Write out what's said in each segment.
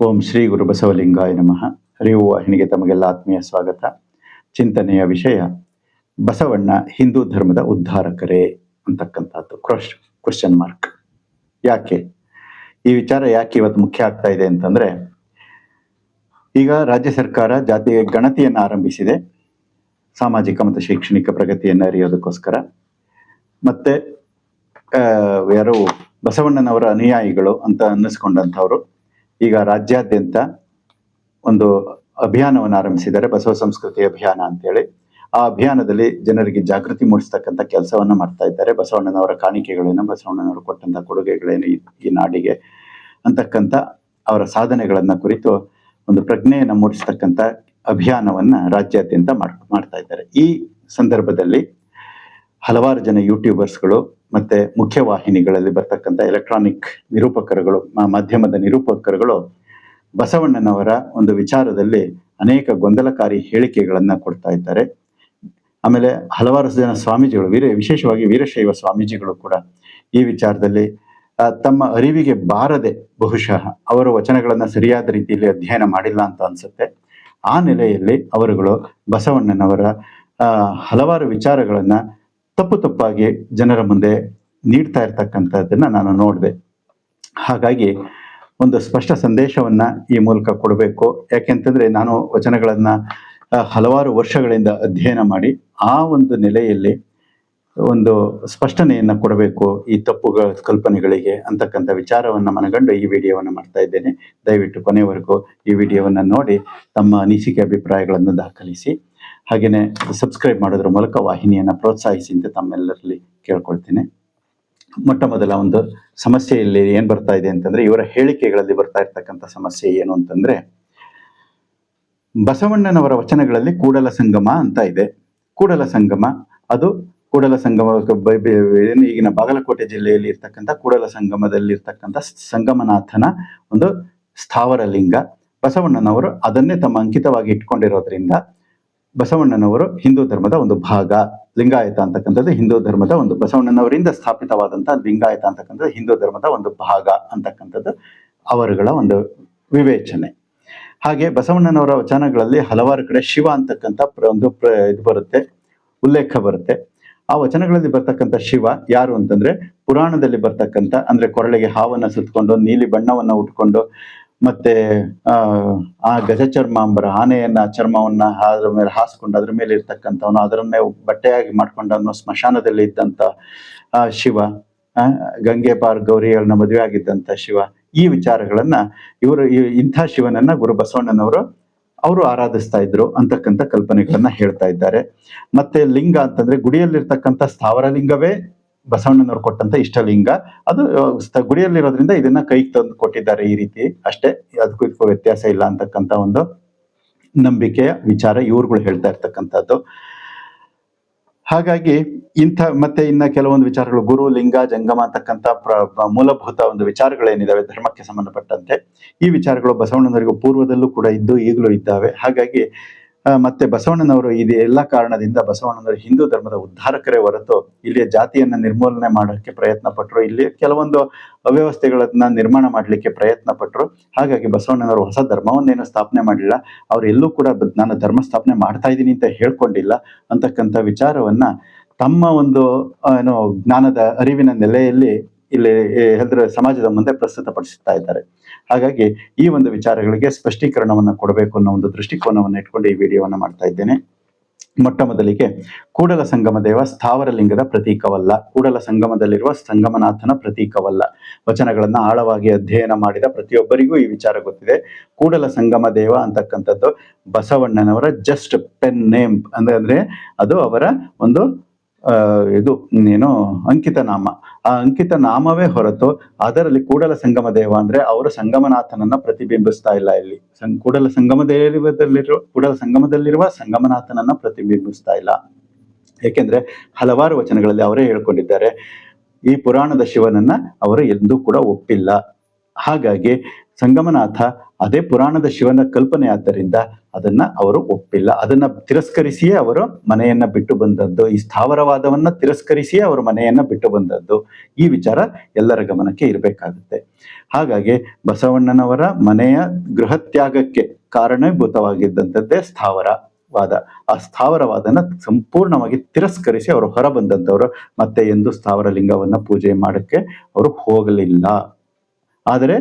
ಓಂ ಶ್ರೀ ಗುರು ಬಸವಲಿಂಗಾಯ ನಮಃ. ಅರಿವು ವಾಹಿನಿಗೆ ತಮಗೆಲ್ಲ ಆತ್ಮೀಯ ಸ್ವಾಗತ. ಚಿಂತನೆಯ ವಿಷಯ, ಬಸವಣ್ಣ ಹಿಂದೂ ಧರ್ಮದ ಉದ್ಧಾರಕರೇ ಅಂತಕ್ಕಂಥದ್ದು. ಕ್ವಶ್ ಕ್ವಶನ್ ಮಾರ್ಕ್ ಯಾಕೆ? ಈ ವಿಚಾರ ಯಾಕೆ ಇವತ್ತು ಮುಖ್ಯ ಆಗ್ತಾ ಇದೆ ಅಂತಂದ್ರೆ, ಈಗ ರಾಜ್ಯ ಸರ್ಕಾರ ಜಾತಿ ಗಣತಿಯನ್ನು ಆರಂಭಿಸಿದೆ. ಸಾಮಾಜಿಕ ಮತ್ತು ಶೈಕ್ಷಣಿಕ ಪ್ರಗತಿಯನ್ನು ಅರಿಯೋದಕ್ಕೋಸ್ಕರ. ಮತ್ತೆ ಯಾರು ಬಸವಣ್ಣನವರ ಅನುಯಾಯಿಗಳು ಅಂತ ಅನ್ನಿಸ್ಕೊಂಡಂಥವ್ರು ಈಗ ರಾಜ್ಯಾದ್ಯಂತ ಒಂದು ಅಭಿಯಾನವನ್ನು ಆರಂಭಿಸಿದ್ದಾರೆ, ಬಸವ ಸಂಸ್ಕೃತಿ ಅಭಿಯಾನ ಅಂತೇಳಿ. ಆ ಅಭಿಯಾನದಲ್ಲಿ ಜನರಿಗೆ ಜಾಗೃತಿ ಮೂಡಿಸ್ತಕ್ಕಂಥ ಕೆಲಸವನ್ನು ಮಾಡ್ತಾ ಇದ್ದಾರೆ. ಬಸವಣ್ಣನವರ ಕಾಣಿಕೆಗಳೇನು, ಬಸವಣ್ಣನವರು ಕೊಟ್ಟಂತ ಕೊಡುಗೆಗಳೇನು ಈ- ನಾಡಿಗೆ ಅಂತಕ್ಕಂಥ ಅವರ ಸಾಧನೆಗಳನ್ನ ಕುರಿತು ಒಂದು ಪ್ರಜ್ಞೆಯನ್ನು ಮೂಡಿಸ್ತಕ್ಕಂಥ ಅಭಿಯಾನವನ್ನ ರಾಜ್ಯಾದ್ಯಂತ ಮಾಡ್, ಮಾಡ್ತಾ ಇದ್ದಾರೆ. ಈ ಸಂದರ್ಭದಲ್ಲಿ ಹಲವಾರು ಜನ ಯೂಟ್ಯೂಬರ್ಸ್ಗಳು ಮತ್ತೆ ಮುಖ್ಯವಾಹಿನಿಗಳಲ್ಲಿ ಬರ್ತಕ್ಕಂಥ ಎಲೆಕ್ಟ್ರಾನಿಕ್ ನಿರೂಪಕರುಗಳು ಮಾಧ್ಯಮದ ನಿರೂಪಕರುಗಳು ಬಸವಣ್ಣನವರ ಒಂದು ವಿಚಾರದಲ್ಲಿ ಅನೇಕ ಗೊಂದಲಕಾರಿ ಹೇಳಿಕೆಗಳನ್ನ ಕೊಡ್ತಾ ಇದ್ದಾರೆ. ಆಮೇಲೆ ಹಲವಾರು ಜನ ಸ್ವಾಮೀಜಿಗಳು, ವೀರ, ವಿಶೇಷವಾಗಿ ವೀರಶೈವ ಸ್ವಾಮೀಜಿಗಳು ಕೂಡ ಈ ವಿಚಾರದಲ್ಲಿ ತಮ್ಮ ಅರಿವಿಗೆ ಬಾರದೆ ಬಹುಶಃ ಅವರ ವಚನಗಳನ್ನ ಸರಿಯಾದ ರೀತಿಯಲ್ಲಿ ಅಧ್ಯಯನ ಮಾಡಿಲ್ಲ ಅಂತ ಅನ್ಸುತ್ತೆ. ಆ ನೆಲೆಯಲ್ಲಿ ಅವರುಗಳು ಬಸವಣ್ಣನವರ ಹಲವಾರು ವಿಚಾರಗಳನ್ನ ತಪ್ಪು ತಪ್ಪಾಗಿ ಜನರ ಮುಂದೆ ನೀಡ್ತಾ ಇರ್ತಕ್ಕಂಥದ್ದನ್ನ ನಾನು ನೋಡಿದೆ. ಹಾಗಾಗಿ ಒಂದು ಸ್ಪಷ್ಟ ಸಂದೇಶವನ್ನ ಈ ಮೂಲಕ ಕೊಡಬೇಕು. ಯಾಕೆಂತಂದ್ರೆ ನಾನು ವಚನಗಳನ್ನ ಹಲವಾರು ವರ್ಷಗಳಿಂದ ಅಧ್ಯಯನ ಮಾಡಿ ಆ ಒಂದು ನೆಲೆಯಲ್ಲಿ ಒಂದು ಸ್ಪಷ್ಟನೆಯನ್ನ ಕೊಡಬೇಕು ಈ ತಪ್ಪುಗಳ ಕಲ್ಪನೆಗಳಿಗೆ ಅಂತಕ್ಕಂಥ ವಿಚಾರವನ್ನ ಮನಗಂಡು ಈ ವಿಡಿಯೋವನ್ನು ಮಾಡ್ತಾ ಇದ್ದೇನೆ. ದಯವಿಟ್ಟು ಕೊನೆವರೆಗೂ ಈ ವಿಡಿಯೋವನ್ನ ನೋಡಿ ತಮ್ಮ ಅನಿಸಿಕೆ, ಅಭಿಪ್ರಾಯಗಳನ್ನು ದಾಖಲಿಸಿ. ಹಾಗೆಯೇ ಸಬ್ಸ್ಕ್ರೈಬ್ ಮಾಡೋದ್ರ ಮೂಲಕ ವಾಹಿನಿಯನ್ನು ಪ್ರೋತ್ಸಾಹಿಸಿ ಅಂತ ತಮ್ಮೆಲ್ಲರಲ್ಲಿ ಕೇಳ್ಕೊಳ್ತೀನಿ. ಮೊಟ್ಟ ಮೊದಲ ಒಂದು ಸಮಸ್ಯೆ ಇಲ್ಲಿ ಏನ್ ಬರ್ತಾ ಇದೆ ಅಂತಂದ್ರೆ, ಇವರ ಹೇಳಿಕೆಗಳಲ್ಲಿ ಬರ್ತಾ ಇರ್ತಕ್ಕಂಥ ಸಮಸ್ಯೆ ಏನು ಅಂತಂದ್ರೆ, ಬಸವಣ್ಣನವರ ವಚನಗಳಲ್ಲಿ ಕೂಡಲ ಸಂಗಮ ಅಂತ ಇದೆ. ಕೂಡಲ ಸಂಗಮ, ಅದು ಕೂಡಲ ಸಂಗಮ ಈಗಿನ ಬಾಗಲಕೋಟೆ ಜಿಲ್ಲೆಯಲ್ಲಿ ಇರ್ತಕ್ಕಂಥ ಕೂಡಲ ಸಂಗಮದಲ್ಲಿ ಇರ್ತಕ್ಕಂಥ ಸಂಗಮನಾಥನ ಒಂದು ಸ್ಥಾವರ ಲಿಂಗ ಬಸವಣ್ಣನವರು ಅದನ್ನೇ ತಮ್ಮ ಅಂಕಿತವಾಗಿ ಇಟ್ಕೊಂಡಿರೋದ್ರಿಂದ ಬಸವಣ್ಣನವರು ಹಿಂದೂ ಧರ್ಮದ ಒಂದು ಭಾಗ, ಲಿಂಗಾಯತ ಅಂತಕ್ಕಂಥದ್ದು ಹಿಂದೂ ಧರ್ಮದ ಒಂದು ಬಸವಣ್ಣನವರಿಂದ ಸ್ಥಾಪಿತವಾದಂತಹ ಲಿಂಗಾಯತ ಅಂತಕ್ಕಂಥದ್ದು ಹಿಂದೂ ಧರ್ಮದ ಒಂದು ಭಾಗ ಅಂತಕ್ಕಂಥದ್ದು ಅವರುಗಳ ಒಂದು ವಿವೇಚನೆ. ಹಾಗೆ ಬಸವಣ್ಣನವರ ವಚನಗಳಲ್ಲಿ ಹಲವಾರು ಕಡೆ ಶಿವ ಅಂತಕ್ಕಂಥ ಒಂದು ಪ್ರ ಇದು ಬರುತ್ತೆ, ಉಲ್ಲೇಖ ಬರುತ್ತೆ. ಆ ವಚನಗಳಲ್ಲಿ ಬರ್ತಕ್ಕಂಥ ಶಿವ ಯಾರು ಅಂತಂದ್ರೆ ಪುರಾಣದಲ್ಲಿ ಬರ್ತಕ್ಕಂಥ, ಅಂದ್ರೆ ಕೊರಳಿಗೆ ಹಾವನ್ನ ಸುತ್ತಕೊಂಡು ನೀಲಿ ಬಣ್ಣವನ್ನ ಉಟ್ಕೊಂಡು ಮತ್ತೆ, ಆ ಗಜ ಚರ್ಮಾಂಬರ ಆನೆಯನ್ನ, ಚರ್ಮವನ್ನ ಅದ್ರ ಮೇಲೆ ಹಾಸ್ಕೊಂಡು ಅದ್ರ ಮೇಲೆ ಇರ್ತಕ್ಕಂಥವನು ಅದರನ್ನೇ ಬಟ್ಟೆಯಾಗಿ ಮಾಡ್ಕೊಂಡವನು ಸ್ಮಶಾನದಲ್ಲಿ ಇದ್ದಂತ ಶಿವ ಗಂಗೆ ಪಾರ್ ಗೌರಿಗಳನ್ನ ಮದುವೆ ಆಗಿದ್ದಂತ ಶಿವ, ಈ ವಿಚಾರಗಳನ್ನ ಇವರು ಇಂಥ ಶಿವನನ್ನ ಗುರು ಬಸವಣ್ಣನವರು ಅವರು ಆರಾಧಿಸ್ತಾ ಇದ್ರು ಅಂತಕ್ಕಂಥ ಕಲ್ಪನೆಗಳನ್ನ ಹೇಳ್ತಾ ಇದ್ದಾರೆ. ಮತ್ತೆ ಲಿಂಗ ಅಂತಂದ್ರೆ ಗುಡಿಯಲ್ಲಿರ್ತಕ್ಕಂಥ ಸ್ಥಾವರ ಲಿಂಗವೇ ಬಸವಣ್ಣನವರು ಕೊಟ್ಟಂತ ಇಷ್ಟಲಿಂಗ. ಅದು ಗುಡಿಯಲ್ಲಿರೋದ್ರಿಂದ ಇದನ್ನ ಕೈಗೆ ತಂದು ಕೊಟ್ಟಿದ್ದಾರೆ ಈ ರೀತಿ. ಅಷ್ಟೇ ಅದಕ್ಕೂ ವ್ಯತ್ಯಾಸ ಇಲ್ಲ ಅಂತಕ್ಕಂಥ ಒಂದು ನಂಬಿಕೆಯ ವಿಚಾರ ಇವ್ರುಗಳು ಹೇಳ್ತಾ ಇರ್ತಕ್ಕಂಥದ್ದು. ಹಾಗಾಗಿ ಇಂಥ, ಮತ್ತೆ ಇನ್ನ ಕೆಲವೊಂದು ವಿಚಾರಗಳು, ಗುರು, ಲಿಂಗ, ಜಂಗಮ ಅಂತಕ್ಕಂಥ ಪ್ರ- ಮೂಲಭೂತ ಒಂದು ವಿಚಾರಗಳೇನಿದಾವೆ, ಧರ್ಮಕ್ಕೆ ಸಂಬಂಧಪಟ್ಟಂತೆ. ಈ ವಿಚಾರಗಳು ಬಸವಣ್ಣನವರಿಗೂ ಪೂರ್ವದಲ್ಲೂ ಕೂಡ ಇದ್ದು ಈಗಲೂ ಇದ್ದಾವೆ. ಹಾಗಾಗಿ ಮತ್ತೆ ಬಸವಣ್ಣನವರು ಇದು ಎಲ್ಲ ಕಾರಣದಿಂದ ಬಸವಣ್ಣನವರು ಹಿಂದೂ ಧರ್ಮದ ಉದ್ಧಾರಕರೇ ಹೊರತು ಇಲ್ಲಿಯ ಜಾತಿಯನ್ನ ನಿರ್ಮೂಲನೆ ಮಾಡೋಕ್ಕೆ ಪ್ರಯತ್ನ ಪಟ್ಟರು ಇಲ್ಲಿ ಕೆಲವೊಂದು ಅವ್ಯವಸ್ಥೆಗಳನ್ನ ನಿರ್ಮಾಣ ಮಾಡಲಿಕ್ಕೆ ಪ್ರಯತ್ನ ಪಟ್ಟರು ಹಾಗಾಗಿ ಬಸವಣ್ಣನವರು ಹೊಸ ಧರ್ಮವನ್ನೇನು ಸ್ಥಾಪನೆ ಮಾಡಲಿಲ್ಲ. ಅವ್ರು ಎಲ್ಲೂ ಕೂಡ ನಾನು ಧರ್ಮ ಸ್ಥಾಪನೆ ಮಾಡ್ತಾ ಇದ್ದೀನಿ ಅಂತ ಹೇಳ್ಕೊಂಡಿಲ್ಲ ಅಂತಕ್ಕಂಥ ವಿಚಾರವನ್ನ ತಮ್ಮ ಒಂದು ಏನು ಜ್ಞಾನದ ಅರಿವಿನ ನೆಲೆಯಲ್ಲಿ ಇಲ್ಲಿ ಹೆದರ ಸಮಾಜದ ಮುಂದೆ ಪ್ರಸ್ತುತಪಡಿಸ್ತಾ ಇದ್ದಾರೆ. ಹಾಗಾಗಿ ಈ ಒಂದು ವಿಚಾರಗಳಿಗೆ ಸ್ಪಷ್ಟೀಕರಣವನ್ನು ಕೊಡಬೇಕು ಅನ್ನೋ ಒಂದು ದೃಷ್ಟಿಕೋನವನ್ನು ಇಟ್ಕೊಂಡು ಈ ವಿಡಿಯೋವನ್ನು ಮಾಡ್ತಾ ಇದ್ದೇನೆ. ಮೊಟ್ಟ ಮೊದಲಿಗೆ ಕೂಡಲ ಸಂಗಮ ದೇವ ಸ್ಥಾವರ ಲಿಂಗದ ಪ್ರತೀಕವಲ್ಲ. ಕೂಡಲ ಸಂಗಮದಲ್ಲಿರುವ ಸಂಗಮನಾಥನ ಪ್ರತೀಕವಲ್ಲ. ವಚನಗಳನ್ನು ಆಳವಾಗಿ ಅಧ್ಯಯನ ಮಾಡಿದ ಪ್ರತಿಯೊಬ್ಬರಿಗೂ ಈ ವಿಚಾರ ಗೊತ್ತಿದೆ. ಕೂಡಲ ಸಂಗಮ ದೇವ ಅಂತಕ್ಕಂಥದ್ದು ಬಸವಣ್ಣನವರ ಜಸ್ಟ್ ಪೆನ್ ನೇಮ್ ಅಂದ್ರೆ ಅದು ಅವರ ಒಂದು ಇದು ಏನು ಅಂಕಿತ ನಾಮ ಆ ಅಂಕಿತ ನಾಮವೇ ಹೊರತು ಅದರಲ್ಲಿ ಕೂಡಲ ಸಂಗಮ ದೇವ ಅಂದ್ರೆ ಅವರು ಸಂಗಮನಾಥನನ್ನ ಪ್ರತಿಬಿಂಬಿಸ್ತಾ ಇಲ್ಲ ಇಲ್ಲಿ. ಕೂಡಲ ಸಂಗಮ ದೇವದಲ್ಲಿರುವ, ಕೂಡಲ ಸಂಗಮದಲ್ಲಿರುವ ಸಂಗಮನಾಥನನ್ನ ಪ್ರತಿಬಿಂಬಿಸ್ತಾ ಇಲ್ಲ. ಏಕೆಂದ್ರೆ ಹಲವಾರು ವಚನಗಳಲ್ಲಿ ಅವರೇ ಹೇಳ್ಕೊಂಡಿದ್ದಾರೆ, ಈ ಪುರಾಣದ ಶಿವನನ್ನ ಅವರು ಎಂದೂ ಕೂಡ ಒಪ್ಪಿಲ್ಲ. ಹಾಗಾಗಿ ಸಂಗಮನಾಥ ಅದೇ ಪುರಾಣದ ಶಿವನ ಕಲ್ಪನೆ ಆದ್ದರಿಂದ ಅದನ್ನ ಅವರು ಒಪ್ಪಿಲ್ಲ. ಅದನ್ನ ತಿರಸ್ಕರಿಸಿಯೇ ಅವರು ಮನೆಯನ್ನ ಬಿಟ್ಟು ಬಂದದ್ದು. ಈ ಸ್ಥಾವರವಾದವನ್ನ ತಿರಸ್ಕರಿಸಿಯೇ ಅವರು ಮನೆಯನ್ನ ಬಿಟ್ಟು ಬಂದದ್ದು. ಈ ವಿಚಾರ ಎಲ್ಲರ ಗಮನಕ್ಕೆ ಇರಬೇಕಾಗುತ್ತೆ. ಹಾಗಾಗಿ ಬಸವಣ್ಣನವರ ಮನೆಯ ಗೃಹತ್ಯಾಗಕ್ಕೆ ಕಾರಣೀಭೂತವಾಗಿದ್ದಂಥದ್ದೇ ಸ್ಥಾವರವಾದ. ಆ ಸ್ಥಾವರವಾದನ ಸಂಪೂರ್ಣವಾಗಿ ತಿರಸ್ಕರಿಸಿ ಅವರು ಹೊರ ಬಂದಂಥವ್ರು ಮತ್ತೆ ಎಂದು ಸ್ಥಾವರ ಲಿಂಗವನ್ನ ಪೂಜೆ ಮಾಡಕ್ಕೆ ಅವರು ಹೋಗಲಿಲ್ಲ. ಆದರೆ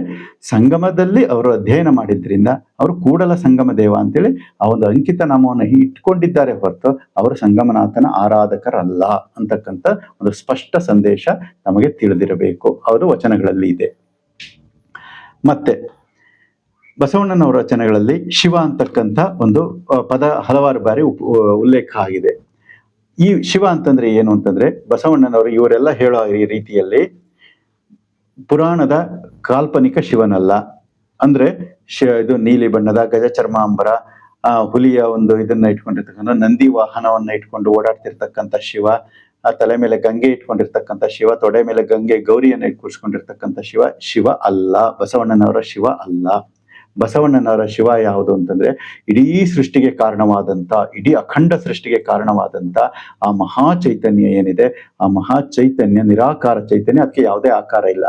ಸಂಗಮದಲ್ಲಿ ಅವರು ಅಧ್ಯಯನ ಮಾಡಿದ್ರಿಂದ ಅವರು ಕೂಡಲ ಸಂಗಮ ದೇವ ಅಂತೇಳಿ ಆ ಒಂದು ಅಂಕಿತ ನಾಮವನ್ನು ಇಟ್ಕೊಂಡಿದ್ದಾರೆ ಹೊರತು ಅವರು ಸಂಗಮನಾಥನ ಆರಾಧಕರಲ್ಲ ಅಂತಕ್ಕಂಥ ಒಂದು ಸ್ಪಷ್ಟ ಸಂದೇಶ ನಮಗೆ ತಿಳಿದಿರಬೇಕು. ಅವರು ವಚನಗಳಲ್ಲಿ ಇದೆ. ಮತ್ತೆ ಬಸವಣ್ಣನವರ ವಚನಗಳಲ್ಲಿ ಶಿವ ಅಂತಕ್ಕಂಥ ಒಂದು ಪದ ಹಲವಾರು ಬಾರಿ ಉಲ್ಲೇಖ ಆಗಿದೆ. ಈ ಶಿವ ಅಂತಂದ್ರೆ ಏನು ಅಂತಂದ್ರೆ ಬಸವಣ್ಣನವರು ಇವರೆಲ್ಲ ಹೇಳೋ ಈ ರೀತಿಯಲ್ಲಿ ಪುರಾಣದ ಕಾಲ್ಪನಿಕ ಶಿವನಲ್ಲ. ಅಂದ್ರೆ ಶ, ಇದು ನೀಲಿ ಬಣ್ಣದ ಗಜ ಗಜಚರ್ಮಾಂಬರ, ಆ ಹುಲಿಯ ಒಂದು ಇದನ್ನ ಇಟ್ಕೊಂಡಿರ್ತಕ್ಕಂಥ ನಂದಿ ವಾಹನವನ್ನ ಇಟ್ಕೊಂಡು ಓಡಾಡ್ತಿರ್ತಕ್ಕಂಥ ಶಿವ, ಆ ತಲೆ ಮೇಲೆ ಗಂಗೆ ಇಟ್ಕೊಂಡಿರ್ತಕ್ಕಂಥ ಶಿವ, ತೊಡೆ ಮೇಲೆ ಗಂಗೆ ಗೌರಿಯನ್ನ ಇಟ್ಕೂರ್ಸ್ಕೊಂಡಿರ್ತಕ್ಕಂಥ ಶಿವ ಶಿವ ಅಲ್ಲ, ಬಸವಣ್ಣನವರ ಶಿವ ಅಲ್ಲ. ಬಸವಣ್ಣನವರ ಶಿವ ಯಾವುದು ಅಂತಂದ್ರೆ ಇಡೀ ಸೃಷ್ಟಿಗೆ ಕಾರಣವಾದಂತ, ಇಡೀ ಅಖಂಡ ಸೃಷ್ಟಿಗೆ ಕಾರಣವಾದಂತ ಆ ಮಹಾ ಚೈತನ್ಯ ಏನಿದೆ, ಆ ಮಹಾ ಚೈತನ್ಯ ನಿರಾಕಾರ ಚೈತನ್ಯ, ಅದಕ್ಕೆ ಯಾವುದೇ ಆಕಾರ ಇಲ್ಲ.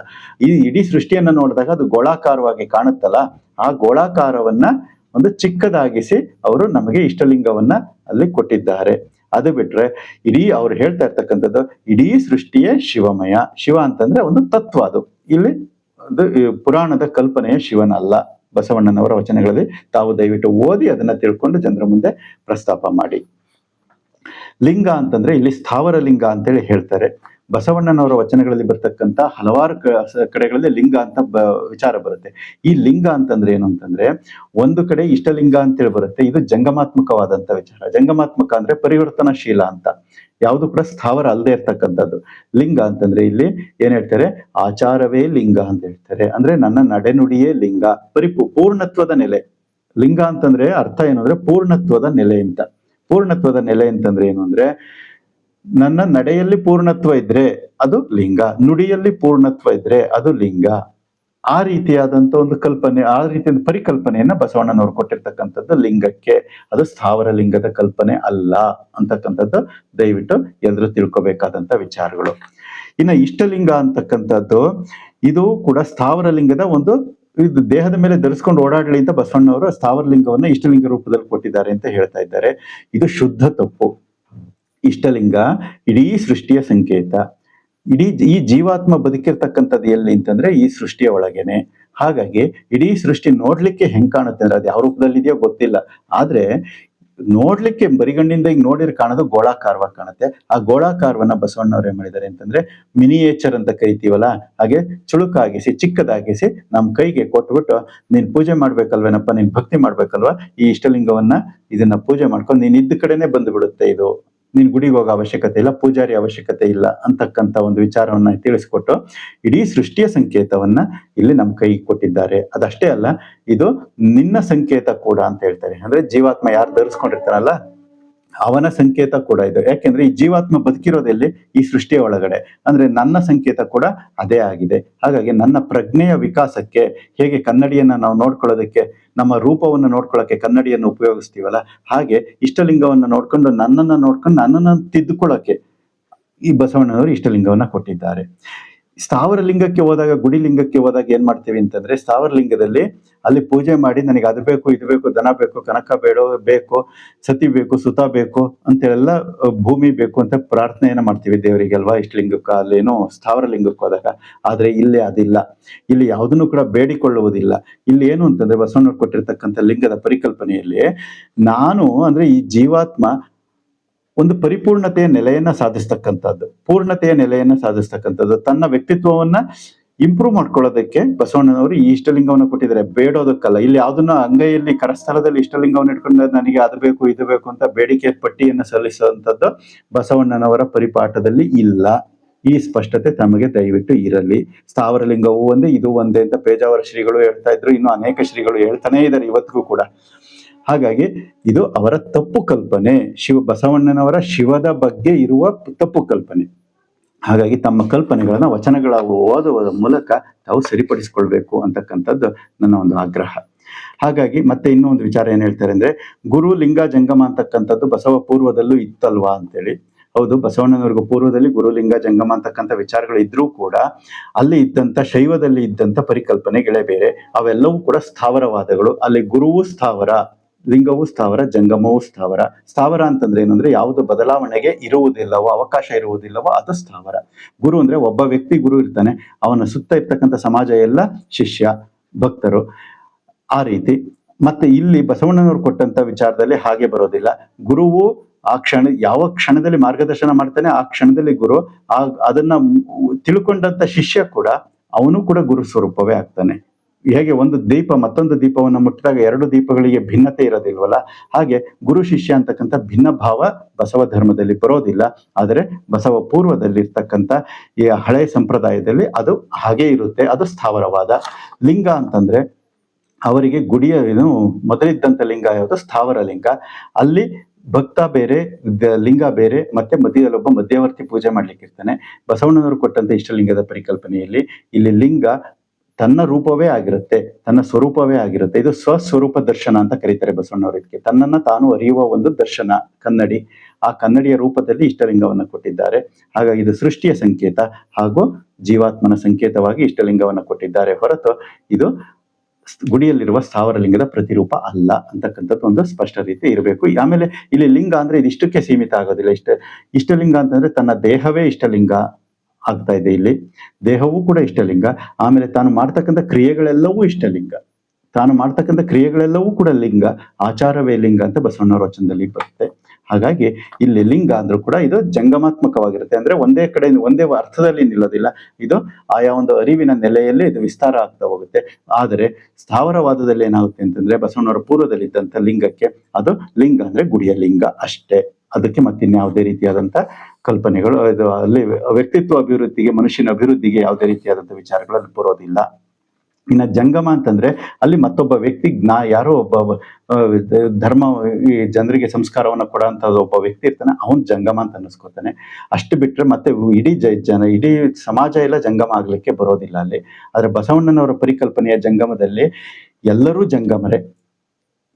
ಈ ಇಡೀ ಸೃಷ್ಟಿಯನ್ನು ನೋಡಿದಾಗ ಅದು ಗೋಳಾಕಾರವಾಗಿ ಕಾಣುತ್ತಲ್ಲ, ಆ ಗೋಳಾಕಾರವನ್ನ ಒಂದು ಚಿಕ್ಕದಾಗಿಸಿ ಅವರು ನಮಗೆ ಇಷ್ಟಲಿಂಗವನ್ನ ಅಲ್ಲಿ ಕೊಟ್ಟಿದ್ದಾರೆ. ಅದು ಬಿಟ್ರೆ ಇಡೀ ಅವ್ರು ಹೇಳ್ತಾ ಇರ್ತಕ್ಕಂಥದ್ದು, ಇಡೀ ಸೃಷ್ಟಿಯೇ ಶಿವಮಯ. ಶಿವ ಅಂತಂದ್ರೆ ಒಂದು ತತ್ವ ಅದು. ಇಲ್ಲಿ ಒಂದು ಪುರಾಣದ ಕಲ್ಪನೆಯ ಶಿವನಲ್ಲ. ಬಸವಣ್ಣನವರ ವಚನಗಳಲ್ಲಿ ತಾವು ದಯವಿಟ್ಟು ಓದಿ ಅದನ್ನ ತಿಳ್ಕೊಂಡು ಜನರ ಮುಂದೆ ಪ್ರಸ್ತಾಪ ಮಾಡಿ. ಲಿಂಗ ಅಂತಂದ್ರೆ ಇಲ್ಲಿ ಸ್ಥಾವರ ಲಿಂಗ ಅಂತೇಳಿ ಹೇಳ್ತಾರೆ. ಬಸವಣ್ಣನವರ ವಚನಗಳಲ್ಲಿ ಬರ್ತಕ್ಕಂಥ ಹಲವಾರು ಕಡೆಗಳಲ್ಲಿ ಲಿಂಗ ಅಂತ ಬ ವಿಚಾರ ಬರುತ್ತೆ. ಈ ಲಿಂಗ ಅಂತಂದ್ರೆ ಏನು ಅಂತಂದ್ರೆ ಒಂದು ಕಡೆ ಇಷ್ಟಲಿಂಗ ಅಂತೇಳಿ ಬರುತ್ತೆ. ಇದು ಜಂಗಮಾತ್ಮಕವಾದಂತ ವಿಚಾರ. ಜಂಗಮಾತ್ಮಕ ಅಂದ್ರೆ ಪರಿವರ್ತನಶೀಲ ಅಂತ. ಯಾವುದು ಕೂಡ ಸ್ಥಾವರ ಅಲ್ಲದೆ ಇರ್ತಕ್ಕಂಥದ್ದು. ಲಿಂಗ ಅಂತಂದ್ರೆ ಇಲ್ಲಿ ಏನ್ ಹೇಳ್ತಾರೆ? ಆಚಾರವೇ ಲಿಂಗ ಅಂತ ಹೇಳ್ತಾರೆ. ಅಂದ್ರೆ ನನ್ನ ನಡೆನುಡಿಯೇ ಲಿಂಗ. ಪರಿಪು ಪೂರ್ಣತ್ವದ ನೆಲೆ. ಲಿಂಗ ಅಂತಂದ್ರೆ ಅರ್ಥ ಏನು ಅಂದ್ರೆ ಪೂರ್ಣತ್ವದ ನೆಲೆ ಅಂತ. ಪೂರ್ಣತ್ವದ ನೆಲೆ ಅಂತಂದ್ರೆ ಏನು ಅಂದ್ರೆ ನನ್ನ ನಡೆಯಲ್ಲಿ ಪೂರ್ಣತ್ವ ಇದ್ರೆ ಅದು ಲಿಂಗ. ನುಡಿಯಲ್ಲಿ ಪೂರ್ಣತ್ವ ಇದ್ರೆ ಅದು ಲಿಂಗ. ಆ ರೀತಿಯಾದಂತ ಒಂದು ಕಲ್ಪನೆ, ಆ ರೀತಿಯ ಪರಿಕಲ್ಪನೆಯನ್ನ ಬಸವಣ್ಣನವರು ಕೊಟ್ಟಿರ್ತಕ್ಕಂಥದ್ದು ಲಿಂಗಕ್ಕೆ. ಅದು ಸ್ಥಾವರ ಲಿಂಗದ ಕಲ್ಪನೆ ಅಲ್ಲ ಅಂತಕ್ಕಂಥದ್ದು ದಯವಿಟ್ಟು ಎಲ್ಲರೂ ತಿಳ್ಕೊಬೇಕಾದಂತ ವಿಚಾರಗಳು. ಇನ್ನು ಇಷ್ಟಲಿಂಗ ಅಂತಕ್ಕಂಥದ್ದು, ಇದು ಕೂಡ ಸ್ಥಾವರ ಲಿಂಗದ ಒಂದು ಇದು ದೇಹದ ಮೇಲೆ ಧರಿಸ್ಕೊಂಡು ಓಡಾಡಲಿ ಅಂತ ಬಸವಣ್ಣವರು ಸ್ಥಾವರ ಲಿಂಗವನ್ನ ಇಷ್ಟಲಿಂಗ ರೂಪದಲ್ಲಿ ಕೊಟ್ಟಿದ್ದಾರೆ ಅಂತ ಹೇಳ್ತಾ ಇದ್ದಾರೆ. ಇದು ಶುದ್ಧ ತಪ್ಪು. ಇಷ್ಟಲಿಂಗ, ಇಡೀ ಸೃಷ್ಟಿಯ ಸಂಕೇತ. ಇಡೀ ಈ ಜೀವಾತ್ಮ ಬದುಕಿರ್ತಕ್ಕಂಥದ್ದು ಎಲ್ಲಿ ಅಂತಂದ್ರೆ ಈ ಸೃಷ್ಟಿಯ ಒಳಗೇನೆ. ಹಾಗಾಗಿ ಇಡೀ ಸೃಷ್ಟಿ ನೋಡ್ಲಿಕ್ಕೆ ಹೆಂಗ್ ಕಾಣುತ್ತೆ ಅಂದ್ರೆ ಅದು ಯಾವ ರೂಪದಲ್ಲಿ ಇದೆಯೋ ಗೊತ್ತಿಲ್ಲ. ಆದ್ರೆ ನೋಡ್ಲಿಕ್ಕೆ ಬರಿಗಣ್ಣಿಂದ ಈಗ ನೋಡಿರ್ ಕಾಣೋದು ಗೋಳಾಕಾರವಾಗಿ ಕಾಣುತ್ತೆ. ಆ ಗೋಳಾಕಾರವನ್ನ ಬಸವಣ್ಣವ್ರು ಏನ್ ಮಾಡಿದ್ದಾರೆ ಅಂತಂದ್ರೆ ಮಿನಿಯೇಚರ್ ಅಂತ ಕರಿತೀವಲ್ಲ, ಹಾಗೆ ಚುಳುಕಾಗಿಸಿ, ಚಿಕ್ಕದಾಗಿಸಿ ನಮ್ಮ ಕೈಗೆ ಕೊಟ್ಬಿಟ್ಟು ನೀನ್ ಪೂಜೆ ಮಾಡ್ಬೇಕಲ್ವೇನಪ್ಪ, ನೀನ್ ಭಕ್ತಿ ಮಾಡ್ಬೇಕಲ್ವಾ, ಈ ಇಷ್ಟಲಿಂಗವನ್ನ ಇದನ್ನ ಪೂಜೆ ಮಾಡ್ಕೊಂಡು ನೀನ್ ಇದ್ದ ಕಡೆನೆ ಬಂದು ಬಿಡುತ್ತೆ ಇದು. ನೀನ್ ಗುಡಿಗೆ ಹೋಗೋ ಅವಶ್ಯಕತೆ ಇಲ್ಲ, ಪೂಜಾರಿ ಅವಶ್ಯಕತೆ ಇಲ್ಲ ಅಂತಕ್ಕಂತ ಒಂದು ವಿಚಾರವನ್ನ ತಿಳಿಸ್ಕೊಟ್ಟು ಇಡೀ ಸೃಷ್ಟಿಯ ಸಂಕೇತವನ್ನ ಇಲ್ಲಿ ನಮ್ಮ ಕೈಗೆ ಕೊಟ್ಟಿದ್ದಾರೆ. ಅದಷ್ಟೇ ಅಲ್ಲ, ಇದು ನಿನ್ನ ಸಂಕೇತ ಕೂಡ ಅಂತ ಹೇಳ್ತಾರೆ. ಅಂದ್ರೆ ಜೀವಾತ್ಮ ಯಾರು ಧರಿಸ್ಕೊಂಡಿರ್ತಾರಲ್ಲ ಅವನ ಸಂಕೇತ ಕೂಡ ಇದು. ಯಾಕೆಂದ್ರೆ ಈ ಜೀವಾತ್ಮ ಬದುಕಿರೋದೆಲ್ಲಿ? ಈ ಸೃಷ್ಟಿಯ ಒಳಗಡೆ. ಅಂದ್ರೆ ನನ್ನ ಸಂಕೇತ ಕೂಡ ಅದೇ ಆಗಿದೆ. ಹಾಗಾಗಿ ನನ್ನ ಪ್ರಜ್ಞೆಯ ವಿಕಾಸಕ್ಕೆ, ಹೇಗೆ ಕನ್ನಡಿಯನ್ನ ನಾವು ನೋಡ್ಕೊಳ್ಳೋದಕ್ಕೆ, ನಮ್ಮ ರೂಪವನ್ನು ನೋಡ್ಕೊಳ್ಳೋಕೆ ಕನ್ನಡಿಯನ್ನು ಉಪಯೋಗಿಸ್ತೀವಲ್ಲ? ಹಾಗೆ ಇಷ್ಟಲಿಂಗವನ್ನು ನೋಡ್ಕೊಂಡು ನನ್ನನ್ನ ನೋಡ್ಕೊಂಡು ನನ್ನನ್ನು ತಿದ್ದುಕೊಳ್ಳೋಕೆ ಈ ಬಸವಣ್ಣನವರು ಇಷ್ಟಲಿಂಗವನ್ನ ಕೊಟ್ಟಿದ್ದಾರೆ. ಸ್ಥಾವರ ಲಿಂಗಕ್ಕೆ ಹೋದಾಗ ಗುಡಿ ಲಿಂಗಕ್ಕೆ ಹೋದಾಗ ಏನ್ ಮಾಡ್ತೀವಿ ಅಂತಂದ್ರೆ ಸ್ಥಾವರ ಲಿಂಗದಲ್ಲಿ ಅಲ್ಲಿ ಪೂಜೆ ಮಾಡಿ ನನಗೆ ಅದು ಬೇಕು ಇದು ಬೇಕು ದನ ಬೇಕು ಕನಕ ಬೇಡ ಬೇಕು ಸತಿ ಬೇಕು ಸುತ ಬೇಕು ಅಂತೆಲ್ಲ ಅಹ್, ಭೂಮಿ ಬೇಕು ಅಂತ ಪ್ರಾರ್ಥನೆಯನ್ನ ಮಾಡ್ತೀವಿ ದೇವರಿಗೆ ಅಲ್ವಾ? ಇಷ್ಟಲಿಂಗಕ್ಕೆ ಅಲ್ಲೇನೋ ಸ್ಥಾವರ ಲಿಂಗಕ್ಕೆ ಹೋದಾಗ. ಆದ್ರೆ ಇಲ್ಲೇ ಅದಿಲ್ಲ. ಇಲ್ಲಿ ಯಾವುದನ್ನು ಕೂಡ ಬೇಡಿಕೊಳ್ಳುವುದಿಲ್ಲ. ಇಲ್ಲಿ ಏನು ಅಂತಂದ್ರೆ ಬಸವಣ್ಣವ್ರು ಕೊಟ್ಟಿರ್ತಕ್ಕಂಥ ಲಿಂಗದ ಪರಿಕಲ್ಪನೆಯಲ್ಲಿ ನಾನು ಅಂದ್ರೆ ಈ ಜೀವಾತ್ಮ ಒಂದು ಪರಿಪೂರ್ಣತೆಯ ನೆಲೆಯನ್ನ ಸಾಧಿಸ್ತಕ್ಕಂಥದ್ದು. ಪೂರ್ಣತೆಯ ನೆಲೆಯನ್ನ ಸಾಧಿಸ್ತಕ್ಕಂಥದ್ದು. ತನ್ನ ವ್ಯಕ್ತಿತ್ವವನ್ನ ಇಂಪ್ರೂವ್ ಮಾಡ್ಕೊಳ್ಳೋದಕ್ಕೆ ಬಸವಣ್ಣನವರು ಈ ಇಷ್ಟಲಿಂಗವನ್ನು ಕೊಟ್ಟಿದ್ದಾರೆ. ಬೇಡೋದಕ್ಕಲ್ಲ. ಇಲ್ಲಿ ಯಾವ್ದನ್ನ ಅಂಗೈಯಲ್ಲಿ ಕರಸ್ಥಳದಲ್ಲಿ ಇಷ್ಟಲಿಂಗವನ್ನು ಇಟ್ಕೊಂಡು ನನಗೆ ಅದು ಬೇಕು, ಇದು ಬೇಕು ಅಂತ ಬೇಡಿಕೆ ಪಟ್ಟಿಯನ್ನು ಸಲ್ಲಿಸುವಂಥದ್ದು ಬಸವಣ್ಣನವರ ಪರಿಪಾಠದಲ್ಲಿ ಇಲ್ಲ. ಈ ಸ್ಪಷ್ಟತೆ ತಮಗೆ ದಯವಿಟ್ಟು ಇರಲಿ. ಸ್ಥಾವರಲಿಂಗವು ಒಂದೇ, ಇದು ಒಂದೇ ಅಂತ ಪೇಜಾವರ ಶ್ರೀಗಳು ಹೇಳ್ತಾ ಇದ್ರು. ಇನ್ನು ಅನೇಕ ಶ್ರೀಗಳು ಹೇಳ್ತಾನೆ ಇದ್ದಾರೆ ಇವತ್ತಿಗೂ ಕೂಡ. ಹಾಗಾಗಿ ಇದು ಅವರ ತಪ್ಪು ಕಲ್ಪನೆ. ಶಿವ ಬಸವಣ್ಣನವರ ಶಿವದ ಬಗ್ಗೆ ಇರುವ ತಪ್ಪು ಕಲ್ಪನೆ. ಹಾಗಾಗಿ ತಮ್ಮ ಕಲ್ಪನೆಗಳನ್ನು ವಚನಗಳ ಓದುವ ಮೂಲಕ ತಾವು ಸರಿಪಡಿಸಿಕೊಳ್ಬೇಕು ಅಂತಕ್ಕಂಥದ್ದು ನನ್ನ ಒಂದು ಆಗ್ರಹ. ಹಾಗಾಗಿ ಮತ್ತೆ ಇನ್ನೂ ಒಂದು ವಿಚಾರ ಏನು ಹೇಳ್ತಾರೆ ಅಂದ್ರೆ, ಗುರು ಲಿಂಗ ಜಂಗಮ ಅಂತಕ್ಕಂಥದ್ದು ಬಸವ ಪೂರ್ವದಲ್ಲೂ ಇತ್ತಲ್ವಾ ಅಂತೇಳಿ. ಹೌದು, ಬಸವಣ್ಣನವರಿಗೂ ಪೂರ್ವದಲ್ಲಿ ಗುರುಲಿಂಗ ಜಂಗಮ ಅಂತಕ್ಕಂಥ ವಿಚಾರಗಳು ಇದ್ರೂ ಕೂಡ ಅಲ್ಲಿ ಇದ್ದಂಥ ಶೈವದಲ್ಲಿ ಇದ್ದಂಥ ಪರಿಕಲ್ಪನೆಗಳೇ ಬೇರೆ. ಅವೆಲ್ಲವೂ ಕೂಡ ಸ್ಥಾವರವಾದಗಳು. ಅಲ್ಲಿ ಗುರುವು ಸ್ಥಾವರ. ಲಿಂಗವು ಸ್ಥಾವರ, ಜಂಗಮವೂ ಸ್ಥಾವರ. ಸ್ಥಾವರ ಅಂತಂದ್ರೆ ಏನಂದ್ರೆ ಯಾವುದು ಬದಲಾವಣೆಗೆ ಇರುವುದಿಲ್ಲವೋ, ಅವಕಾಶ ಇರುವುದಿಲ್ಲವೋ, ಅದು ಸ್ಥಾವರ. ಗುರು ಅಂದ್ರೆ ಒಬ್ಬ ವ್ಯಕ್ತಿ ಗುರು ಇರ್ತಾನೆ. ಅವನ ಸುತ್ತ ಇರ್ತಕ್ಕಂಥ ಸಮಾಜ ಎಲ್ಲ ಶಿಷ್ಯ, ಭಕ್ತರು ಆ ರೀತಿ. ಮತ್ತೆ ಇಲ್ಲಿ ಬಸವಣ್ಣನವರು ಕೊಟ್ಟಂತ ವಿಚಾರದಲ್ಲಿ ಹಾಗೆ ಬರೋದಿಲ್ಲ. ಗುರುವು ಆ ಕ್ಷಣ, ಯಾವ ಕ್ಷಣದಲ್ಲಿ ಮಾರ್ಗದರ್ಶನ ಮಾಡ್ತಾನೆ, ಆ ಕ್ಷಣದಲ್ಲಿ ಗುರು. ಆ, ಅದನ್ನ ತಿಳ್ಕೊಂಡಂತ ಶಿಷ್ಯ ಕೂಡ, ಅವನು ಕೂಡ ಗುರು ಸ್ವರೂಪವೇ ಆಗ್ತಾನೆ. ಹೇಗೆ ಒಂದು ದೀಪ, ಮತ್ತೊಂದು ದೀಪವನ್ನು ಮುಟ್ಟಿದಾಗ ಎರಡು ದೀಪಗಳಿಗೆ ಭಿನ್ನತೆ ಇರೋದಿಲ್ವಲ್ಲ? ಹಾಗೆ ಗುರು ಶಿಷ್ಯ ಅಂತಕ್ಕಂಥ ಭಿನ್ನ ಭಾವ ಬಸವ ಧರ್ಮದಲ್ಲಿ ಬರೋದಿಲ್ಲ. ಆದರೆ ಬಸವ ಪೂರ್ವದಲ್ಲಿ ಇರ್ತಕ್ಕಂಥ ಈ ಹಳೆ ಸಂಪ್ರದಾಯದಲ್ಲಿ ಅದು ಹಾಗೆ ಇರುತ್ತೆ, ಅದು ಸ್ಥಾವರವಾದ ಲಿಂಗ ಅಂತಂದ್ರೆ ಅವರಿಗೆ ಗುಡಿಯ ಏನು ಮೊದಲಿದ್ದಂಥ ಲಿಂಗ ಯಾವುದು? ಸ್ಥಾವರ ಲಿಂಗ. ಅಲ್ಲಿ ಭಕ್ತ ಬೇರೆ ಲಿಂಗ ಬೇರೆ, ಮತ್ತೆ ಮಧ್ಯದಲ್ಲೊಬ್ಬ ಮಧ್ಯವರ್ತಿ ಪೂಜೆ ಮಾಡ್ಲಿಕ್ಕೆ ಇರ್ತಾನೆ ಬಸವಣ್ಣನವರು ಕೊಟ್ಟಂತ ಇಷ್ಟಲಿಂಗದ ಪರಿಕಲ್ಪನೆಯಲ್ಲಿ ಇಲ್ಲಿ ಲಿಂಗ ತನ್ನ ರೂಪವೇ ಆಗಿರುತ್ತೆ, ತನ್ನ ಸ್ವರೂಪವೇ ಆಗಿರುತ್ತೆ. ಇದು ಸ್ವಸ್ವರೂಪ ದರ್ಶನ ಅಂತ ಕರೀತಾರೆ ಬಸವಣ್ಣವರು ಇದಕ್ಕೆ. ತನ್ನನ್ನ ತಾನು ಅರಿಯುವ ಒಂದು ದರ್ಶನ ಕನ್ನಡಿ. ಆ ಕನ್ನಡಿಯ ರೂಪದಲ್ಲಿ ಇಷ್ಟಲಿಂಗವನ್ನು ಕೊಟ್ಟಿದ್ದಾರೆ. ಹಾಗಾಗಿ ಇದು ಸೃಷ್ಟಿಯ ಸಂಕೇತ ಹಾಗೂ ಜೀವಾತ್ಮನ ಸಂಕೇತವಾಗಿ ಇಷ್ಟಲಿಂಗವನ್ನು ಕೊಟ್ಟಿದ್ದಾರೆ. ಹೊರತು ಇದು ಗುಡಿಯಲ್ಲಿರುವ ಸ್ಥಾವರ ಲಿಂಗದ ಪ್ರತಿರೂಪ ಅಲ್ಲ ಅಂತಕ್ಕಂಥದ್ದು ಒಂದು ಸ್ಪಷ್ಟ ರೀತಿ ಇರಬೇಕು. ಆಮೇಲೆ ಇಲ್ಲಿ ಲಿಂಗ ಅಂದ್ರೆ ಇದು ಇಷ್ಟಕ್ಕೆ ಸೀಮಿತ ಆಗೋದಿಲ್ಲ. ಇಷ್ಟ, ಇಷ್ಟಲಿಂಗ ಅಂತಂದ್ರೆ ತನ್ನ ದೇಹವೇ ಇಷ್ಟಲಿಂಗ. ಆಗ್ತಾ ಇದೆ ಇಲ್ಲಿ. ದೇಹವೂ ಕೂಡ ಇಷ್ಟಲಿಂಗ. ಆಮೇಲೆ ತಾನು ಮಾಡ್ತಕ್ಕಂಥ ಕ್ರಿಯೆಗಳೆಲ್ಲವೂ ಇಷ್ಟಲಿಂಗ. ತಾನು ಮಾಡ್ತಕ್ಕಂಥ ಕ್ರಿಯೆಗಳೆಲ್ಲವೂ ಕೂಡ ಲಿಂಗ. ಆಚಾರವೇ ಲಿಂಗ ಅಂತ ಬಸವಣ್ಣವರ ವಚನದಲ್ಲಿ ಬರುತ್ತೆ. ಹಾಗಾಗಿ ಇಲ್ಲಿ ಲಿಂಗ ಅಂದ್ರೂ ಕೂಡ ಇದು ಜಂಗಮಾತ್ಮಕವಾಗಿರುತ್ತೆ. ಅಂದ್ರೆ ಒಂದೇ ಕಡೆ, ಒಂದೇ ಅರ್ಥದಲ್ಲಿ ನಿಲ್ಲೋದಿಲ್ಲ. ಇದು ಆಯಾ ಒಂದು ಅರಿವಿನ ನೆಲೆಯಲ್ಲಿ ಇದು ವಿಸ್ತಾರ ಆಗ್ತಾ ಹೋಗುತ್ತೆ. ಆದರೆ ಸ್ಥಾವರವಾದದಲ್ಲಿ ಏನಾಗುತ್ತೆ ಅಂತಂದ್ರೆ ಬಸವಣ್ಣವರ ಪೂರ್ವದಲ್ಲಿ ಇದ್ದಂಥ ಲಿಂಗಕ್ಕೆ ಅದು ಲಿಂಗ ಅಂದ್ರೆ ಗುಡಿಯ ಲಿಂಗ ಅಷ್ಟೇ. ಅದಕ್ಕೆ ಮತ್ತಿನ್ಯಾವುದೇ ರೀತಿಯಾದಂಥ ಕಲ್ಪನೆಗಳು, ಇದು ಅಲ್ಲಿ ವ್ಯಕ್ತಿತ್ವ ಅಭಿವೃದ್ಧಿಗೆ, ಮನುಷ್ಯನ ಅಭಿವೃದ್ಧಿಗೆ ಯಾವುದೇ ರೀತಿಯಾದಂಥ ವಿಚಾರಗಳು ಅಲ್ಲಿ ಬರೋದಿಲ್ಲ. ಇನ್ನು ಜಂಗಮ ಅಂತಂದ್ರೆ ಅಲ್ಲಿ ಮತ್ತೊಬ್ಬ ವ್ಯಕ್ತಿ ಜ್ಞಾ, ಯಾರೋ ಒಬ್ಬ ಧರ್ಮ, ಈ ಜನರಿಗೆ ಸಂಸ್ಕಾರವನ್ನು ಕೊಡೋಂತ ಒಬ್ಬ ವ್ಯಕ್ತಿ ಇರ್ತಾನೆ, ಅವನು ಜಂಗಮ ಅಂತ ಅನ್ನಿಸ್ಕೋತಾನೆ. ಅಷ್ಟು ಬಿಟ್ರೆ ಮತ್ತೆ ಇಡೀ ಜ, ಜನ, ಇಡೀ ಸಮಾಜ ಎಲ್ಲ ಜಂಗಮ ಆಗ್ಲಿಕ್ಕೆ ಬರೋದಿಲ್ಲ ಅಲ್ಲಿ. ಆದರೆ ಬಸವಣ್ಣನವರ ಪರಿಕಲ್ಪನೆಯ ಜಂಗಮದಲ್ಲಿ ಎಲ್ಲರೂ ಜಂಗಮರೇ.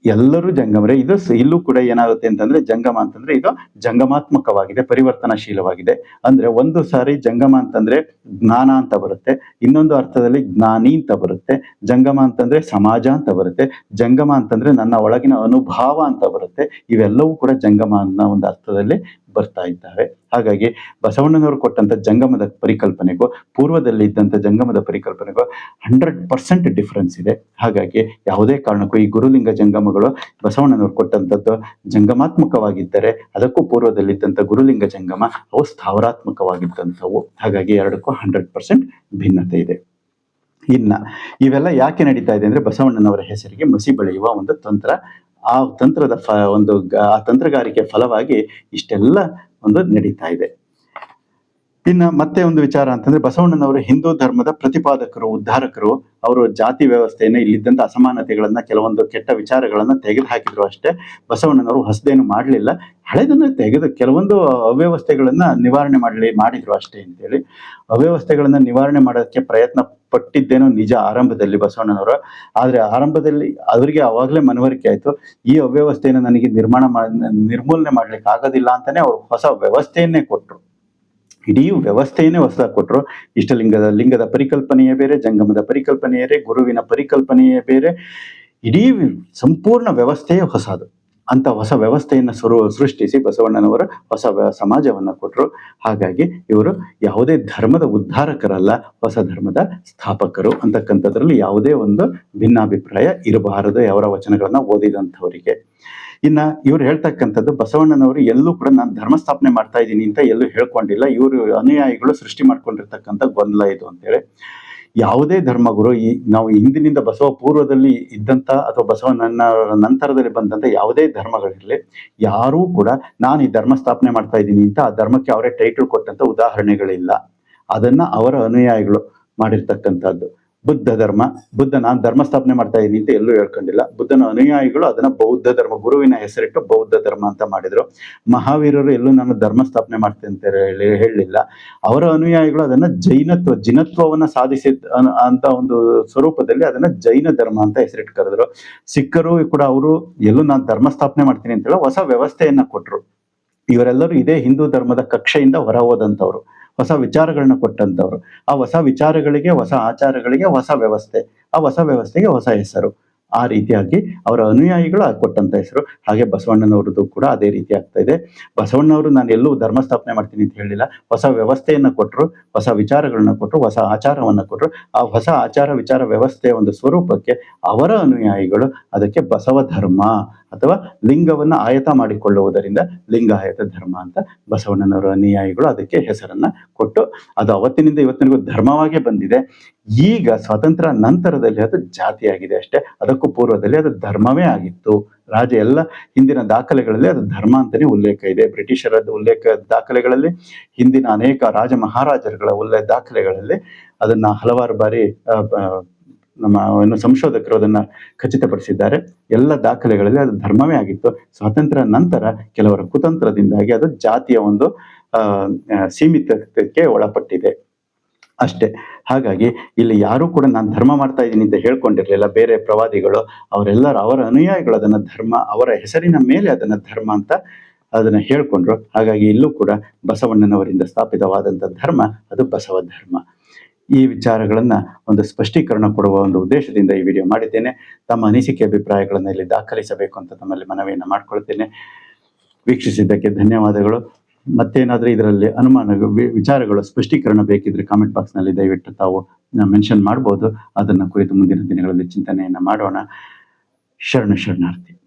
ಎಲ್ಲರೂ ಜಂಗಮರೇ ಇದು ಇಲ್ಲೂ ಕೂಡ ಏನಾಗುತ್ತೆ ಅಂತಂದ್ರೆ ಜಂಗಮ ಅಂತಂದ್ರೆ ಇದು ಜಂಗಮಾತ್ಮಕವಾಗಿದೆ, ಪರಿವರ್ತನಾಶೀಲವಾಗಿದೆ. ಅಂದ್ರೆ ಒಂದು ಸಾರಿ ಜಂಗಮ ಅಂತಂದ್ರೆ ಜ್ಞಾನ ಅಂತ ಬರುತ್ತೆ. ಇನ್ನೊಂದು ಅರ್ಥದಲ್ಲಿ ಜ್ಞಾನಿ ಅಂತ ಬರುತ್ತೆ. ಜಂಗಮ ಅಂತಂದ್ರೆ ಸಮಾಜ ಅಂತ ಬರುತ್ತೆ. ಜಂಗಮ ಅಂತಂದ್ರೆ ನನ್ನ ಒಳಗಿನ ಅನುಭಾವ ಅಂತ ಬರುತ್ತೆ. ಇವೆಲ್ಲವೂ ಕೂಡ ಜಂಗಮ ಅನ್ನೋ ಒಂದು ಅರ್ಥದಲ್ಲಿ ಬರ್ತಾ ಇದ್ದಾವೆ. ಹಾಗಾಗಿ ಬಸವಣ್ಣನವರು ಕೊಟ್ಟಂತ ಜಂಗಮದ ಪರಿಕಲ್ಪನೆಗೂ, ಪೂರ್ವದಲ್ಲಿ ಇದ್ದಂತ ಜಂಗಮದ ಪರಿಕಲ್ಪನೆಗೂ ಹಂಡ್ರೆಡ್ ಪರ್ಸೆಂಟ್ ಡಿಫರೆನ್ಸ್ ಇದೆ. ಹಾಗಾಗಿ ಯಾವುದೇ ಕಾರಣಕ್ಕೂ ಈ ಗುರುಲಿಂಗ ಜಂಗಮಗಳು ಬಸವಣ್ಣನವರು ಕೊಟ್ಟಂಥದ್ದು ಜಂಗಮಾತ್ಮಕವಾಗಿದ್ದರೆ ಅದಕ್ಕೂ ಪೂರ್ವದಲ್ಲಿದ್ದಂಥ ಗುರುಲಿಂಗ ಜಂಗಮ ಅವು ಸ್ಥಾವರಾತ್ಮಕವಾಗಿದ್ದಂಥವು. ಹಾಗಾಗಿ ಎರಡಕ್ಕೂ ಹಂಡ್ರೆಡ್ ಪರ್ಸೆಂಟ್ ಭಿನ್ನತೆ ಇದೆ. ಇನ್ನ ಇವೆಲ್ಲ ಯಾಕೆ ನಡೀತಾ ಇದೆ ಅಂದ್ರೆ ಬಸವಣ್ಣನವರ ಹೆಸರಿಗೆ ಮಸಿ ಬೆಳೆಯುವ ಒಂದು ತಂತ್ರ ಆ ತಂತ್ರದ ಫ ಒಂದು ಆ ತಂತ್ರಗಾರಿಕೆ ಫಲವಾಗಿ ಇಷ್ಟೆಲ್ಲ ಒಂದು ನಡೀತಾ ಇದೆ. ಇನ್ನ ಮತ್ತೆ ಒಂದು ವಿಚಾರ ಅಂತಂದ್ರೆ ಬಸವಣ್ಣನವರು ಹಿಂದೂ ಧರ್ಮದ ಪ್ರತಿಪಾದಕರು, ಉದ್ಧಾರಕರು. ಅವರು ಜಾತಿ ವ್ಯವಸ್ಥೆಯನ್ನು ಇಲ್ಲಿದ್ದಂತ ಅಸಮಾನತೆಗಳನ್ನ ಕೆಲವೊಂದು ಕೆಟ್ಟ ವಿಚಾರಗಳನ್ನ ತೆಗೆದು ಹಾಕಿದ್ರು ಅಷ್ಟೇ. ಬಸವಣ್ಣನವರು ಹೊಸದೇನು ಮಾಡಲಿಲ್ಲ. ಹಳೆದನ್ನ ತೆಗೆದು ಕೆಲವೊಂದು ಅವ್ಯವಸ್ಥೆಗಳನ್ನ ನಿವಾರಣೆ ಮಾಡಲಿ, ಮಾಡಿದ್ರು ಅಷ್ಟೇ ಅಂತೇಳಿ. ಅವ್ಯವಸ್ಥೆಗಳನ್ನ ನಿವಾರಣೆ ಮಾಡೋದಕ್ಕೆ ಪ್ರಯತ್ನ ಪಟ್ಟಿದ್ದೇನೋ ನಿಜ ಆರಂಭದಲ್ಲಿ ಬಸವಣ್ಣನವರು. ಆದರೆ ಆರಂಭದಲ್ಲಿ ಅವರಿಗೆ ಆವಾಗಲೇ ಮನವರಿಕೆ ಆಯಿತು. ಈ ಅವ್ಯವಸ್ಥೆಯನ್ನು ನನಗೆ ನಿರ್ಮಾಣ ನಿರ್ಮೂಲನೆ ಮಾಡ್ಲಿಕ್ಕೆ ಆಗೋದಿಲ್ಲ ಅಂತಲೇ ಅವರು ಹೊಸ ವ್ಯವಸ್ಥೆಯನ್ನೇ ಕೊಟ್ರು. ಇಡೀ ವ್ಯವಸ್ಥೆಯೇ ಹೊಸದಾಗಿ ಕೊಟ್ಟರು ಇಷ್ಟಲಿಂಗದ, ಲಿಂಗದ ಪರಿಕಲ್ಪನೆಯೇ ಬೇರೆ, ಜಂಗಮದ ಪರಿಕಲ್ಪನೆಯೇ ಗುರುವಿನ ಪರಿಕಲ್ಪನೆಯೇ ಬೇರೆ. ಇಡೀ ಸಂಪೂರ್ಣ ವ್ಯವಸ್ಥೆಯೇ ಹೊಸದು. ಅಂತ ಹೊಸ ವ್ಯವಸ್ಥೆಯನ್ನು ಸುರು, ಸೃಷ್ಟಿಸಿ ಬಸವಣ್ಣನವರು ಹೊಸ ಸಮಾಜವನ್ನ ಕೊಟ್ಟರು ಹಾಗಾಗಿ ಇವರು ಯಾವುದೇ ಧರ್ಮದ ಉದ್ಧಾರಕರಲ್ಲ, ಹೊಸ ಧರ್ಮದ ಸ್ಥಾಪಕರು ಅಂತಕ್ಕಂಥದ್ರಲ್ಲಿ ಯಾವುದೇ ಒಂದು ಭಿನ್ನಾಭಿಪ್ರಾಯ ಇರಬಾರದು, ಅವರ ವಚನಗಳನ್ನು ಓದಿದಂಥವರಿಗೆ. ಇನ್ನ ಇವ್ರು ಹೇಳ್ತಕ್ಕಂಥದ್ದು ಬಸವಣ್ಣನವರು ಎಲ್ಲೂ ಕೂಡ ನಾನು ಧರ್ಮ ಸ್ಥಾಪನೆ ಮಾಡ್ತಾ ಇದ್ದೀನಿ ಅಂತ ಎಲ್ಲೂ ಹೇಳ್ಕೊಂಡಿಲ್ಲ. ಇವರು ಅನುಯಾಯಿಗಳು ಸೃಷ್ಟಿ ಮಾಡ್ಕೊಂಡಿರ್ತಕ್ಕಂಥ ಗೊಂದಲ ಇದು ಅಂತೇಳಿ. ಯಾವುದೇ ಧರ್ಮಗುರು ಈ ನಾವು ಹಿಂದಿನಿಂದ ಬಸವ ಪೂರ್ವದಲ್ಲಿ ಇದ್ದಂತ ಅಥವಾ ಬಸವನನ್ನ ನಂತರದಲ್ಲಿ ಬಂದಂತ ಯಾವುದೇ ಧರ್ಮಗಳಿರಲಿ, ಯಾರೂ ಕೂಡ ನಾನು ಈ ಧರ್ಮ ಸ್ಥಾಪನೆ ಮಾಡ್ತಾ ಇದ್ದೀನಿ ಅಂತ ಆ ಧರ್ಮಕ್ಕೆ ಅವರೇ ಟೈಟಲ್ ಕೊಟ್ಟಂತ ಉದಾಹರಣೆಗಳಿಲ್ಲ. ಅದನ್ನ ಅವರ ಅನುಯಾಯಿಗಳು ಮಾಡಿರ್ತಕ್ಕಂಥದ್ದು. ಬುದ್ಧ ಧರ್ಮ, ಬುದ್ಧ ನಾನು ಧರ್ಮ ಸ್ಥಾಪನೆ ಮಾಡ್ತಾ ಇದ್ದೀನಿ ಅಂತ ಎಲ್ಲೂ ಹೇಳ್ಕೊಂಡಿಲ್ಲ. ಬುದ್ಧನ ಅನುಯಾಯಿಗಳು ಅದನ್ನ ಬೌದ್ಧ ಧರ್ಮ, ಗುರುವಿನ ಹೆಸರಿಟ್ಟು ಬೌದ್ಧ ಧರ್ಮ ಅಂತ ಮಾಡಿದ್ರು. ಮಹಾವೀರರು ಎಲ್ಲೂ ನಾನು ಧರ್ಮ ಸ್ಥಾಪನೆ ಮಾಡ್ತೇನೆ ಅಂತ ಹೇಳಿ ಹೇಳಲಿಲ್ಲ. ಅವರ ಅನುಯಾಯಿಗಳು ಅದನ್ನ ಜೈನತ್ವ, ಜಿನತ್ವವನ್ನ ಸಾಧಿಸಿದ ಅಂತ ಒಂದು ಸ್ವರೂಪದಲ್ಲಿ ಅದನ್ನ ಜೈನ ಧರ್ಮ ಅಂತ ಹೆಸರಿಟ್ಟು ಕರೆದ್ರು. ಸಿಖ್ಖರು ಕೂಡ ಅವರು ಎಲ್ಲೂ ನಾನು ಧರ್ಮ ಸ್ಥಾಪನೆ ಮಾಡ್ತೀನಿ ಅಂತ ಹೇಳಿ ಹೊಸ ವ್ಯವಸ್ಥೆಯನ್ನ ಕೊಟ್ರು. ಇವರೆಲ್ಲರೂ ಇದೇ ಹಿಂದೂ ಧರ್ಮದ ಕಕ್ಷೆಯಿಂದ ಹೊರ ಹೋದಂಥವ್ರು. ಹೊಸ ವಿಚಾರಗಳನ್ನ ಕೊಟ್ಟಂತವ್ರು. ಆ ಹೊಸ ವಿಚಾರಗಳಿಗೆ, ಹೊಸ ಆಚಾರಗಳಿಗೆ ಹೊಸ ವ್ಯವಸ್ಥೆ, ಆ ಹೊಸ ವ್ಯವಸ್ಥೆಗೆ ಹೊಸ ಹೆಸರು. ಆ ರೀತಿಯಾಗಿ ಅವರ ಅನುಯಾಯಿಗಳು ಕೊಟ್ಟಂತ ಹೆಸರು. ಹಾಗೆ ಬಸವಣ್ಣನವ್ರದ್ದು ಕೂಡ ಅದೇ ರೀತಿ ಆಗ್ತಾ ಇದೆ. ಬಸವಣ್ಣವರು ನಾನು ಎಲ್ಲೂ ಧರ್ಮ ಸ್ಥಾಪನೆ ಮಾಡ್ತೀನಿ ಅಂತ ಹೇಳಿಲ್ಲ. ಹೊಸ ವ್ಯವಸ್ಥೆಯನ್ನ ಕೊಟ್ಟರು ಹೊಸ ವಿಚಾರಗಳನ್ನ ಕೊಟ್ಟರು ಹೊಸ ಆಚಾರವನ್ನ ಕೊಟ್ಟರು ಆ ಹೊಸ ಆಚಾರ, ವಿಚಾರ, ವ್ಯವಸ್ಥೆಯ ಒಂದು ಸ್ವರೂಪಕ್ಕೆ ಅವರ ಅನುಯಾಯಿಗಳು ಅದಕ್ಕೆ ಬಸವ ಧರ್ಮ ಅಥವಾ ಲಿಂಗವನ್ನ ಆಯತ ಮಾಡಿಕೊಳ್ಳುವುದರಿಂದ ಲಿಂಗಾಯತ ಧರ್ಮ ಅಂತ ಬಸವಣ್ಣನವರ ಅನುಯಾಯಿಗಳು ಅದಕ್ಕೆ ಹೆಸರನ್ನ ಕೊಟ್ಟು ಅದು ಅವತ್ತಿನಿಂದ ಇವತ್ತಿನಿಗೂ ಧರ್ಮವಾಗೇ ಬಂದಿದೆ. ಈಗ ಸ್ವಾತಂತ್ರ್ಯ ನಂತರದಲ್ಲಿ ಅದು ಜಾತಿಯಾಗಿದೆ ಅಷ್ಟೇ. ಅದಕ್ಕೂ ಪೂರ್ವದಲ್ಲಿ ಅದು ಧರ್ಮವೇ ಆಗಿತ್ತು. ರಾಜ ಎಲ್ಲ ಹಿಂದಿನ ದಾಖಲೆಗಳಲ್ಲಿ ಅದು ಧರ್ಮ ಅಂತಲೇ ಉಲ್ಲೇಖ ಇದೆ. ಬ್ರಿಟಿಷರ ಉಲ್ಲೇಖ ದಾಖಲೆಗಳಲ್ಲಿ, ಹಿಂದಿನ ಅನೇಕ ರಾಜ ಮಹಾರಾಜರುಗಳ ಉಲ್ಲೇಖ ದಾಖಲೆಗಳಲ್ಲಿ ಅದನ್ನ ಹಲವಾರು ಬಾರಿ ನಮ್ಮ ಏನು ಸಂಶೋಧಕರು ಅದನ್ನ ಖಚಿತಪಡಿಸಿದ್ದಾರೆ. ಎಲ್ಲ ದಾಖಲೆಗಳಲ್ಲಿ ಅದು ಧರ್ಮವೇ ಆಗಿತ್ತು. ಸ್ವಾತಂತ್ರ್ಯ ನಂತರ ಕೆಲವರ ಕುತಂತ್ರದಿಂದಾಗಿ ಅದು ಜಾತಿಯ ಒಂದು ಸೀಮಿತಕ್ಕೆ ಒಳಪಟ್ಟಿದೆ. ಅಷ್ಟೇ. ಹಾಗಾಗಿ ಇಲ್ಲಿ ಯಾರು ಕೂಡ ನಾನು ಧರ್ಮ ಮಾಡ್ತಾ ಇದ್ದೀನಿ ಅಂತ ಹೇಳ್ಕೊಂಡಿರ್ಲಿಲ್ಲ. ಬೇರೆ ಪ್ರವಾದಿಗಳು, ಅವರೆಲ್ಲರೂ ಅವರ ಅನುಯಾಯಿಗಳು ಅದನ್ನು ಧರ್ಮ, ಅವರ ಹೆಸರಿನ ಮೇಲೆ ಅದನ್ನು ಧರ್ಮ ಅಂತ ಅದನ್ನ ಹೇಳ್ಕೊಂಡ್ರು. ಹಾಗಾಗಿ ಇಲ್ಲೂ ಕೂಡ ಬಸವಣ್ಣನವರಿಂದ ಸ್ಥಾಪಿತವಾದಂಥ ಧರ್ಮ, ಅದು ಬಸವ ಧರ್ಮ. ಈ ವಿಚಾರಗಳನ್ನು ಒಂದು ಸ್ಪಷ್ಟೀಕರಣ ಕೊಡುವ ಒಂದು ಉದ್ದೇಶದಿಂದ ಈ ವಿಡಿಯೋ ಮಾಡಿದ್ದೇನೆ. ತಮ್ಮ ಅನಿಸಿಕೆ, ಅಭಿಪ್ರಾಯಗಳನ್ನು ಇಲ್ಲಿ ದಾಖಲಿಸಬೇಕು ಅಂತ ತಮ್ಮಲ್ಲಿ ಮನವಿಯನ್ನು ಮಾಡ್ಕೊಳ್ತೇನೆ. ವೀಕ್ಷಿಸಿದ್ದಕ್ಕೆ ಧನ್ಯವಾದಗಳು. ಮತ್ತೇನಾದ್ರೂ ಇದರಲ್ಲಿ ಅನುಮಾನ ವಿಚಾರಗಳು, ಸ್ಪಷ್ಟೀಕರಣ ಬೇಕಿದ್ರೆ ಕಾಮೆಂಟ್ ಬಾಕ್ಸ್ನಲ್ಲಿ ದಯವಿಟ್ಟು ತಾವು ಮೆನ್ಷನ್ ಮಾಡ್ಬೋದು. ಅದನ್ನ ಕುರಿತು ಮುಂದಿನ ದಿನಗಳಲ್ಲಿ ಚಿಂತನೆಯನ್ನ ಮಾಡೋಣ. ಶರಣ ಶರಣಾರ್ಥಿ.